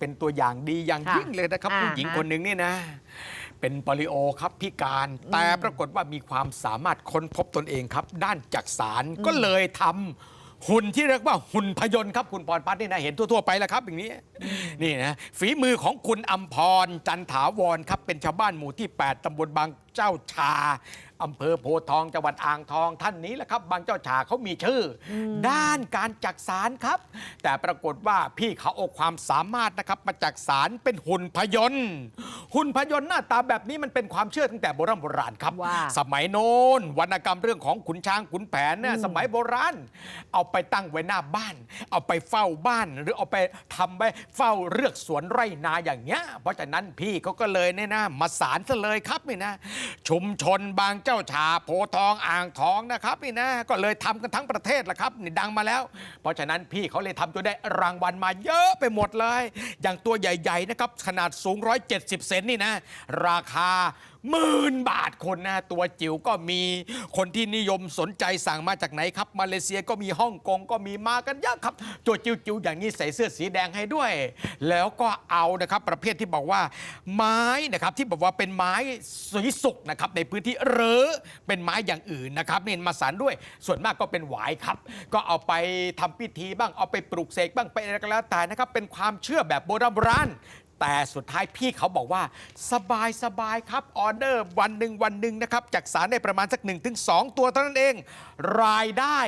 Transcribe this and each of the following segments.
เป็นตัวอย่างดีอย่างค่ะยิ่งเลยนะครับอ่าผู้หญิงฮะคนหนึ่งนี่นะ เป็นปลิโอครับพิการ แต่ปรากฏว่ามีความสามารถค้นพบตนเองครับ ด้านจักสารก็เลยทำหุ่นที่เรียกว่าหุ่นพยนต์ครับคุณพรพัฒน์นี่นะเห็นทั่วๆไปแล้วครับอย่างนี้นี่นะฝีมือของคุณอัมพรจันถาวรครับเป็นชาวบ้านหมู่ที่ 8ตำบลบาง เจ้าชาอำเภอโพธิ์ทองจังหวัดอ่างทอง ท่านนี้แหละครับ บางเจ้าชาเขามีชื่ออด้านการจักสารครับ แต่ปรากฏว่าพี่เขาเอาความสามารถนะครับมาจักสารเป็นหุ่นพยนต์หุ่นพยนต์หน้าตาแบบนี้มันเป็นความเชื่อตั้งแต่โบราณโบราณครับ ว่า สมัยโน้นวรรณกรรมเรื่องของขุนช้างขุนแผนเนี่ยสมัยโบราณ เอาไปตั้งไว้หน้าบ้าน เอาไปเฝ้าบ้าน หรือเอาไปทำไว้เฝ้าเรือกสวนไร่นาอย่างเงี้ยเพราะฉะนั้นพี่เขาก็เลยเนี่ยนะมาสารซะเลยครับนี่นะชุมชนบางเจ้าชาโพทองอ่างทองนะครับนี่นะก็เลยทำกันทั้งประเทศละครับนี่ดังมาแล้ว เพราะฉะนั้นพี่เขาเลยทำจนได้รางวัลมาเยอะไปหมดเลย อย่างตัวใหญ่ๆนะครับขนาดสูง 170 เซนนี่นะราคาหมื่นบาทคนนะตัวจิ๋วก็มีคนที่นิยมสนใจสั่งมาจากไหนครับ มาเลเซียก็มีฮ่องกงก็มีมากันเยอะครับตัวจิ๋วๆอย่างนี้ใส่เสื้อสีแดงให้ด้วย แล้วก็เอานะครับประเภทที่บอกว่า ไม้นะครับที่บอกว่าเป็นไม้สวยสุกนะครับในพื้นที่หรือเป็นไม้อย่างอื่นนะครับนี่มาสานด้วย ส่วนมากก็เป็นหวายครับ ก็เอาไปทำพิธีบ้างเอาไปปลูกเสกบ้างไปอะไรก็แล้วแต่นะครับเป็นความเชื่อแบบโบราณโบราณแต่สุดท้ายพี่เขาบอกว่า สบายสบายครับออเดอร์วันหนึ่งวันหนึ่งนะครับจากสารได้ประมาณสัก1นถึงสตัวเท่านั้นเอง รายได้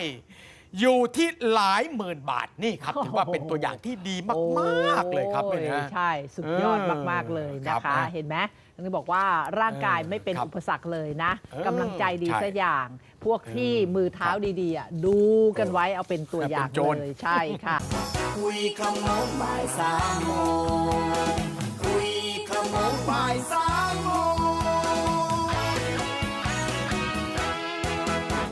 อยู่ที่หลายหมื่นบาทนี่ครับถือว่าเป็นตัวอย่างที่ดีมากๆเลยครับเนี่ยโอ้นะใช่สุดยอดเออมากๆเลยครันะบคะนะเห็นไหมอันนี้บอกว่าร่างกายเออไม่เป็นครับอุปสรรคเลยนะเออกำลังใจดีใช่สักอย่าง พวกที่มือเท้าดีๆอะดูกันไว้เอาเป็นตัวอย่างเป็นโจรเลยใช่ค่ะคุยขโมงบ่ายสามโมง